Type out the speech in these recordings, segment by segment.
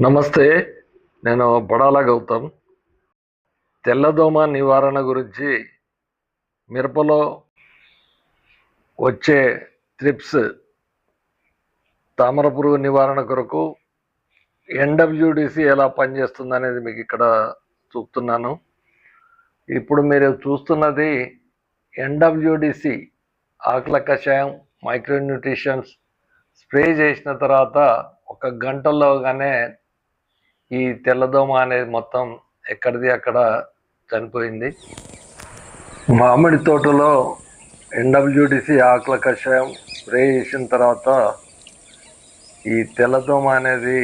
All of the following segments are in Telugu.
నమస్తే నేను బడాల గౌతమ్. తెల్లదోమ నివారణ గురించి మిరపలో వచ్చే త్రిప్స్ తామర పురుగు నివారణ కొరకు ఎన్డబ్ల్యూడిసి ఎలా పనిచేస్తుంది అనేది మీకు ఇక్కడ చూపుతున్నాను. ఇప్పుడు మీరు చూస్తున్నది ఎన్డబ్ల్యూడిసి ఆకుల కషాయం మైక్రోన్యూట్రిషన్స్ స్ప్రే చేసిన తర్వాత ఒక గంటలోగానే ఈ తెల్లదోమ అనేది మొత్తం ఎక్కడిది అక్కడ చనిపోయింది. మామిడి తోటలో ఎన్డబ్ల్యూడిసి ఆకుల కషాయం స్ప్రే చేసిన తర్వాత ఈ తెల్లదోమ అనేది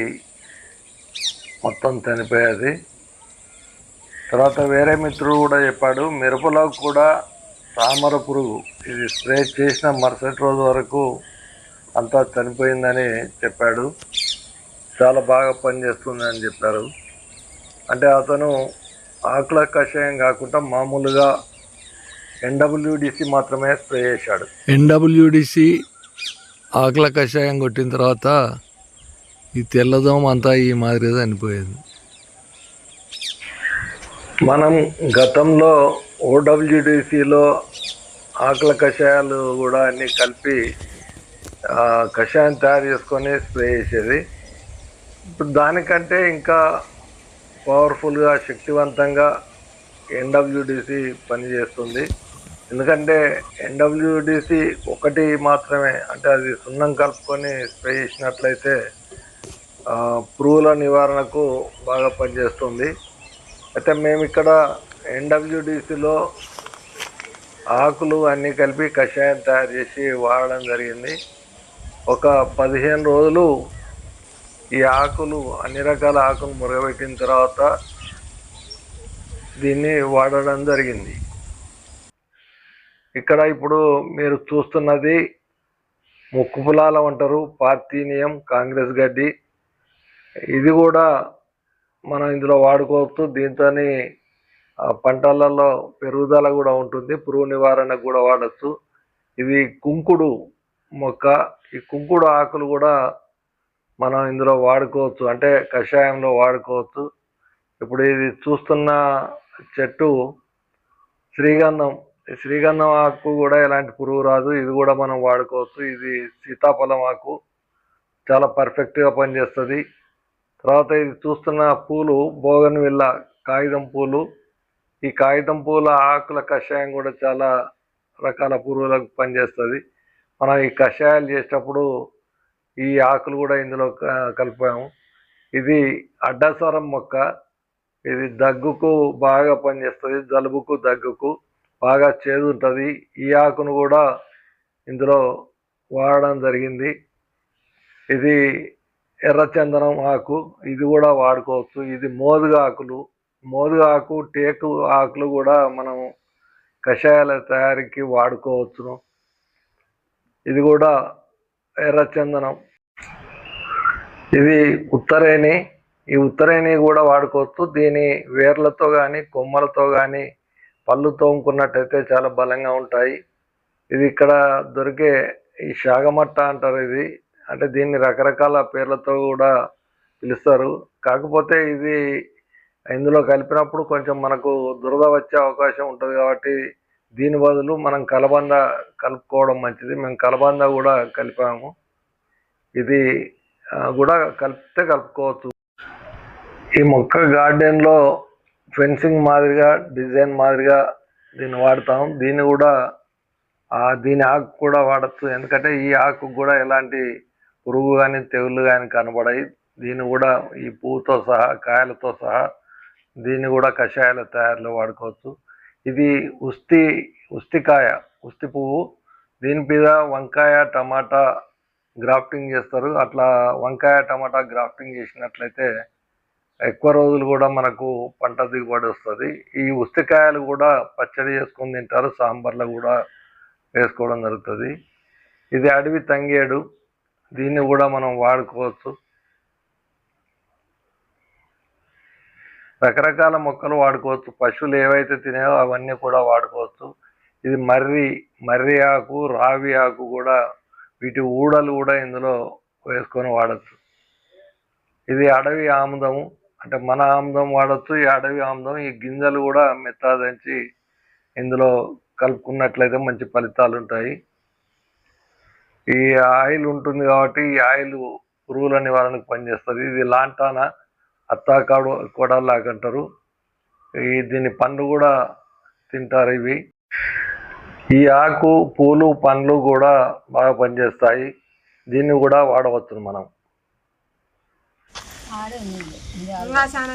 మొత్తం చనిపోయేది. తర్వాత వేరే మిత్రుడు కూడా చెప్పాడు మిరపలో కూడా తామర పురుగు ఇది స్ప్రే చేసిన మరుసటి రోజు వరకు అంతా చనిపోయిందని చెప్పాడు. చాలా బాగా పనిచేస్తుంది అని చెప్పారు. అంటే అతను ఆకుల కషాయం కాకుండా మామూలుగా ఎన్డబ్ల్యూడిసి మాత్రమే స్ప్రే చేశాడు. ఎన్డబ్ల్యూడిసి ఆకుల కషాయం కొట్టిన తర్వాత ఈ తెల్లదోమ అంతా ఈ మాదిరిగా చనిపోయేది. మనం గతంలో ఓడబ్ల్యూడిసిలో ఆకుల కషాయాలు కూడా అన్ని కలిపి ఆ, కషాయం తయారు చేసుకొని స్ప్రే చేసేది. ఇప్పుడు దానికంటే ఇంకా పవర్ఫుల్గా శక్తివంతంగా ఎన్డబ్ల్యూడిసి పనిచేస్తుంది. ఎందుకంటే ఎన్డబ్ల్యూడిసి ఒకటి మాత్రమే అంటే అది సున్నం కలుపుకొని స్ప్రే చేసినట్లయితే పురుగుల నివారణకు బాగా పనిచేస్తుంది. అయితే మేము ఇక్కడ ఎన్డబ్ల్యూడిసిలో ఆకులు అన్నీ కలిపి కషాయం తయారు చేసి వాడడం జరిగింది. ఒక పదిహేను రోజులు ఈ ఆకులు అన్ని రకాల ఆకులు మురగబెట్టిన తర్వాత దీన్ని వాడడం జరిగింది. ఇక్కడ ఇప్పుడు మీరు చూస్తున్నది ముక్కు పులాలం అంటారు పార్థీనియం కాంగ్రెస్ గడ్డి. ఇది కూడా మనం ఇందులో వాడుకోవచ్చు. దీంతో పంటలలో పెరుగుదల కూడా ఉంటుంది. పురుగు నివారణకు కూడా వాడచ్చు. ఇది కుంకుడు మొక్క. ఈ కుంకుడు ఆకులు కూడా మనం ఇందులో వాడుకోవచ్చు. అంటే కషాయంలో వాడుకోవచ్చు. ఇప్పుడు ఇది చూస్తున్న చెట్టు శ్రీగంధం. శ్రీగంధం ఆకు కూడా ఎలాంటి పురుగు రాదు. ఇది కూడా మనం వాడుకోవచ్చు. ఇది సీతాఫలం ఆకు. చాలా పర్ఫెక్ట్గా పనిచేస్తుంది. తర్వాత ఇది చూస్తున్న పూలు బోగన్ విల్ల కాగితం పూలు. ఈ కాగితం పూల ఆకుల కషాయం కూడా చాలా రకాల పురుగులకు పనిచేస్తుంది. మనం ఈ కషాయాలు చేసేటప్పుడు ఈ ఆకులు కూడా ఇందులో క- కలిపాము. ఇది అడ్డస్వరం మొక్క. ఇది దగ్గుకు బాగా పనిచేస్తుంది జలుబుకు దగ్గుకు బాగా చేదు ఉంటుంది ఈ ఆకును కూడా ఇందులో వాడడం జరిగింది. ఇది ఎర్రచందనం ఆకు. ఇది కూడా వాడుకోవచ్చు. ఇది మోదుగా ఆకులు. మోదుగా ఆకు టేకు ఆకులు కూడా మనం కషాయాల తయారీకి వాడుకోవచ్చును. ఇది కూడా ఎర్రచందనం. ఇది ఉత్తరేణి ఈ ఉత్తరేణి కూడా వాడుకోవచ్చు. దీని వేర్లతో కానీ కొమ్మలతో కానీ పళ్ళు తోముకున్నట్టయితే చాలా బలంగా ఉంటాయి. ఇది ఇక్కడ దొరికే ఈ శాగమట్ట అంటారు ఇది. అంటే దీన్ని రకరకాల పేర్లతో కూడా పిలుస్తారు. కాకపోతే ఇది ఇందులో కలిపినప్పుడు కొంచెం మనకు దురద వచ్చే అవకాశం ఉంటుంది కాబట్టి దీని బదులు మనం కలబంద కలుపుకోవడం మంచిది. మేము కలబంద కూడా కలిపాము. ఇది కూడా కలిపితే కలుపుకోవచ్చు. ఈ మొక్క గార్డెన్లో ఫెన్సింగ్ మాదిరిగా డిజైన్ మాదిరిగా దీన్ని వాడతాం దీన్ని కూడా దీని ఆకు కూడా వాడచ్చు. ఎందుకంటే ఈ ఆకు కూడా ఎలాంటి పురుగు కానీ తెగుళ్ళు కానీ కనబడాయి దీన్ని కూడా ఈ పువ్వుతో సహా కాయలతో సహా దీన్ని కూడా కషాయాల తయారీలో వాడుకోవచ్చు. ఇది ఉస్తి ఉస్తికాయ ఉస్తి పువ్వు. దీని మీద వంకాయ టమాటా గ్రాఫ్టింగ్ చేస్తారు. అట్లా వంకాయ టమాటా గ్రాఫ్టింగ్ చేసినట్లయితే ఎక్కువ రోజులు కూడా మనకు పంట దిగుబడి వస్తుంది. ఈ ఉస్తికాయలు కూడా పచ్చడి చేసుకొని తింటారు. సాంబార్లో కూడా వేసుకోవడం జరుగుతుంది. ఇది అడవి తంగేడు. దీన్ని కూడా మనం వాడుకోవచ్చు. రకరకాల మొక్కలు వాడుకోవచ్చు. పశువులు ఏవైతే తినాయో అవన్నీ కూడా వాడుకోవచ్చు. ఇది మర్రి మర్రి ఆకు రావి ఆకు కూడా వీటి ఊడలు కూడా ఇందులో వేసుకొని వాడచ్చు. ఇది అడవి ఆముదము. అంటే మన ఆముదం వాడచ్చు ఈ అడవి ఆముదం ఈ గింజలు కూడా మెత్తగా దంచి ఇందులో కలుపుకున్నట్లయితే మంచి ఫలితాలు ఉంటాయి. ఈ ఆయిల్ ఉంటుంది కాబట్టి ఈ ఆయిల్ పురుగుల నివారణకు పనిచేస్తుంది. ఇది లాంటానా? అత్తాకాడు కొడలాగా అంటారు ఈ దీని పండ్లు కూడా తింటారు ఇవి. ఈ ఆకు పూలు పండ్లు కూడా బాగా పనిచేస్తాయి. దీన్ని కూడా వాడవచ్చు మనం. ఆడే ఉంది ఇంకా చాలా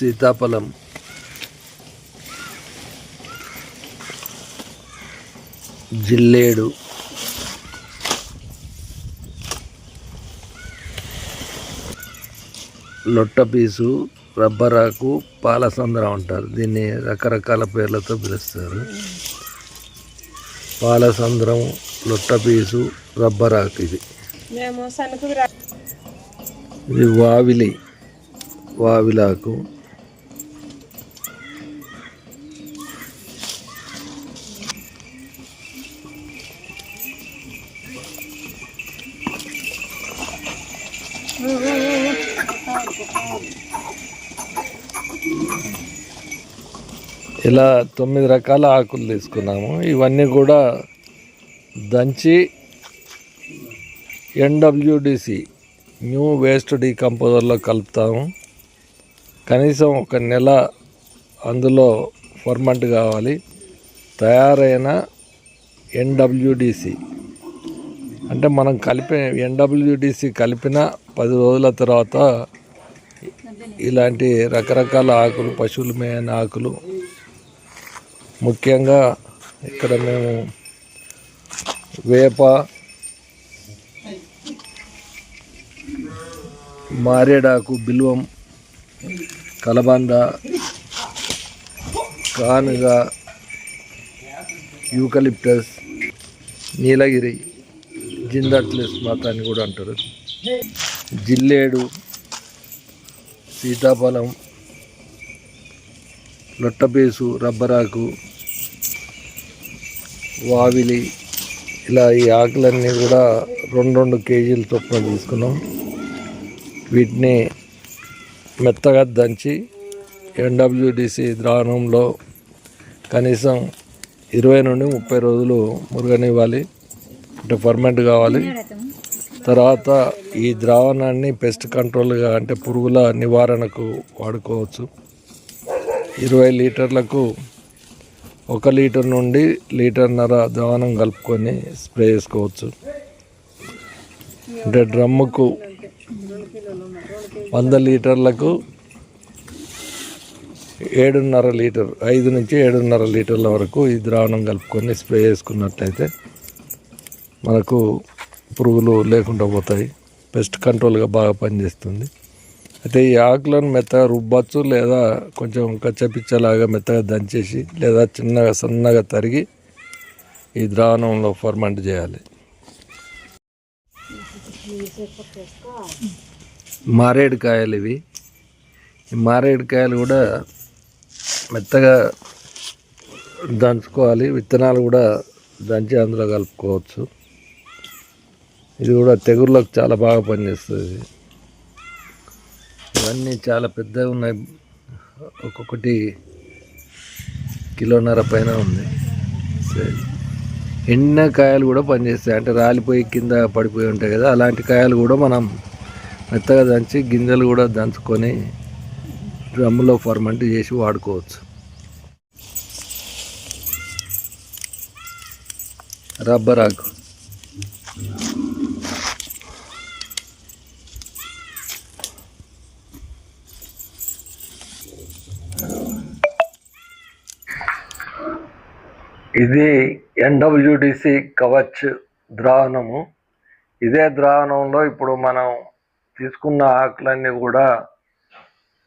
సీతాఫలం. జిల్లేడు. లొట్ట పీసు రబ్బరాకు పాలసంద్రం అంటారు. దీన్ని రకరకాల పేర్లతో పిలుస్తారు. పాలసంద్రం లొట్ట పీసు రబ్బరాకు ఇది. ఇది వావిలి వావిలాకు. ఇలా తొమ్మిది రకాల ఆకులు తీసుకున్నాము. ఇవన్నీ కూడా దంచి ఎన్డబ్ల్యూడిసి న్యూ వేస్ట్ డీకంపోజర్లో కలుపుతాము. కనీసం ఒక నెల అందులో ఫర్మెంట్ కావాలి. తయారైన ఎన్డబ్ల్యూడిసి అంటే మనం కలిపి ఎన్డబ్ల్యూడిసి కలిపిన పది రోజుల తర్వాత ఇలాంటి రకరకాల ఆకులు పశువుల మేయని ఆకులు ముఖ్యంగా ఇక్కడ మేము వేప మారేడాకు బిల్వం కలబంద కానుగ యూకలిప్టస్ నీలగిరి జిందట్లెస్ మాత అని కూడా అంటారు. జిల్లేడు సీతాఫలం లొట్టపేసు రబ్బరాకు వావిలి ఇలా ఈ ఆకులన్నీ కూడా రెండు రెండు కేజీల చొప్పున తీసుకున్నాం. వీటిని మెత్తగా దంచి ఎన్డబ్ల్యూడిసి ద్రావణంలో కనీసం ఇరవై నుండి ముప్పై రోజులు మురుగనివ్వాలి. అంటే ఫర్మెంట్ కావాలి. తర్వాత ఈ ద్రావణాన్ని పెస్ట్ కంట్రోల్గా అంటే పురుగుల నివారణకు వాడుకోవచ్చు. ఇరవై లీటర్లకు ఒక లీటర్ నుండి లీటర్న్నర ద్రావణం కలుపుకొని స్ప్రే చేసుకోవచ్చు. అంటే డ్రమ్ముకు వంద లీటర్లకు ఏడున్నర లీటర్ ఐదు నుంచి ఏడున్నర లీటర్ల వరకు ఈ ద్రావణం కలుపుకొని స్ప్రే చేసుకున్నట్లయితే మనకు పురుగులు లేకుండా పోతాయి. పెస్ట్ కంట్రోల్గా బాగా పనిచేస్తుంది. అయితే ఈ ఆకులను మెత్తగా రుబ్బచ్చు లేదా కొంచెం కచ్చపిచ్చలాగా మెత్తగా దంచేసి లేదా చిన్నగా సన్నగా తరిగి ఈ ద్రావణంలో ఫర్మెంట్ చేయాలి. మారేడుకాయలు ఇవి. ఈ మారేడుకాయలు కూడా మెత్తగా దంచుకోవాలి. విత్తనాలు కూడా దంచి అందులో కలుపుకోవచ్చు. ఇది కూడా తెగుళ్ళకు చాలా బాగా పనిచేస్తుంది. ఇవన్నీ చాలా పెద్దగా ఉన్నాయి. ఒక్కొక్కటి కిలోన్నర పైన ఉంది. ఎండిన కాయలు కూడా పనిచేస్తాయి. అంటే రాలిపోయి కింద పడిపోయి ఉంటాయి కదా అలాంటి కాయలు కూడా మనం మెత్తగా దంచి గింజలు కూడా దంచుకొని డ్రమ్ములో ఫర్మెంట్ చేసి వాడుకోవచ్చు. రబ్బర్ ఆకు. ఇది ఎన్డబ్ల్యూడిసి కవచ్ ద్రావణము. ఇదే ద్రావణంలో ఇప్పుడు మనం తీసుకున్న ఆకులన్నీ కూడా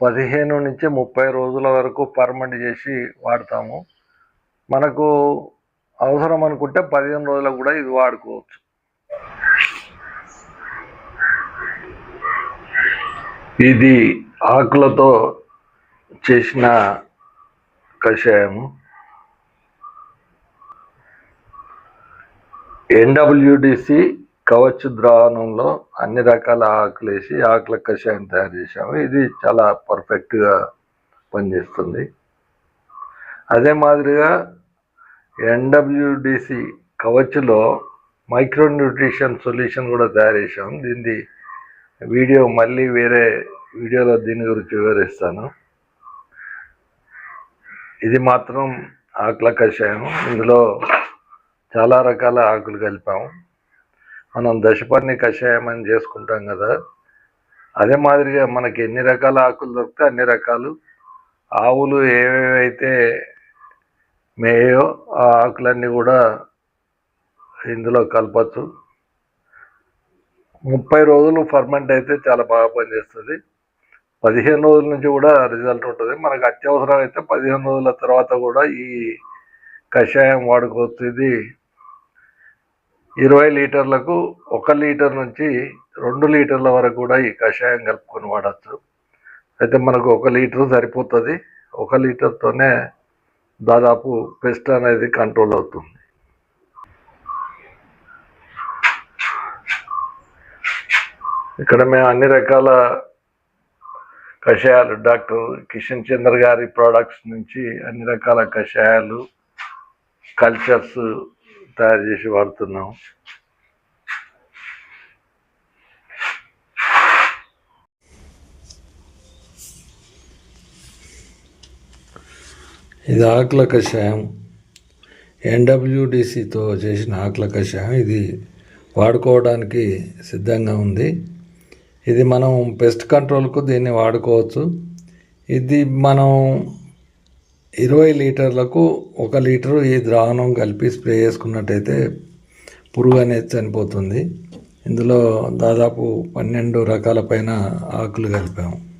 పదిహేను నుంచి ముప్పై రోజుల వరకు పర్మంట్ చేసి వాడతాము. మనకు అవసరం అనుకుంటే పదిహేను రోజులకు కూడా ఇది వాడుకోవచ్చు. ఇది ఆకులతో చేసిన కషాయము. ఎన్డబ్ల్యూడిసి కవచ్ ద్రావణంలో అన్ని రకాల ఆకులు వేసి ఆకుల కషాయం తయారు చేసాము ఇది చాలా పర్ఫెక్ట్గా పనిచేస్తుంది. అదే మాదిరిగా ఎన్డబ్ల్యూడిసి కవచ్లో మైక్రో న్యూట్రిషన్ సొల్యూషన్ కూడా తయారు చేసాము దీన్ని వీడియో మళ్ళీ వేరే వీడియోలో దీని గురించి వివరిస్తాను. ఇది మాత్రం ఆకుల కషాయం. ఇందులో చాలా రకాల ఆకులు కలిపాము. మనం దశపర్ణి కషాయం అని చేసుకుంటాం కదా. అదే మాదిరిగా మనకి ఎన్ని రకాల ఆకులు దొరికితే అన్ని రకాలు ఆవులు ఏవేవైతే మేయో ఆ ఆకులన్నీ కూడా ఇందులో కలపచ్చు. ముప్పై రోజులు ఫర్మెంట్ అయితే చాలా బాగా పనిచేస్తుంది. పదిహేను రోజుల నుంచి కూడా రిజల్ట్ ఉంటుంది. మనకు అత్యవసరం అయితే పదిహేను రోజుల తర్వాత కూడా ఈ కషాయం వాడుకోవచ్చు ఇది ఇరవై లీటర్లకు ఒక లీటర్ నుంచి రెండు లీటర్ల వరకు కూడా ఈ కషాయం కలుపుకొని వాడచ్చు. అయితే మనకు ఒక లీటర్ సరిపోతుంది. ఒక లీటర్తోనే దాదాపు పెస్ట్ అనేది కంట్రోల్ అవుతుంది. ఇక్కడ మేము అన్ని రకాల కషాయాలు డాక్టర్ కిషన్ చంద్ర గారి ప్రోడక్ట్స్ నుంచి అన్ని రకాల కషాయాలు కల్చర్స్ తయారు చేసి వాడుతున్నాం. ఇది ఆకుల కషాయం. ఎన్డబ్ల్యూడిసితో చేసిన ఆకుల కషాయం. ఇది వాడుకోవడానికి సిద్ధంగా ఉంది. ఇది మనం పెస్ట్ కంట్రోల్కు దీన్ని వాడుకోవచ్చు. ఇది మనం ఇరవై లీటర్లకు ఒక లీటరు ఈ ద్రావణం కలిపి స్ప్రే చేసుకున్నట్టయితే పురుగు అనేది చనిపోతుంది. ఇందులో దాదాపు పన్నెండు రకాల పైన ఆకులు కలిపాము.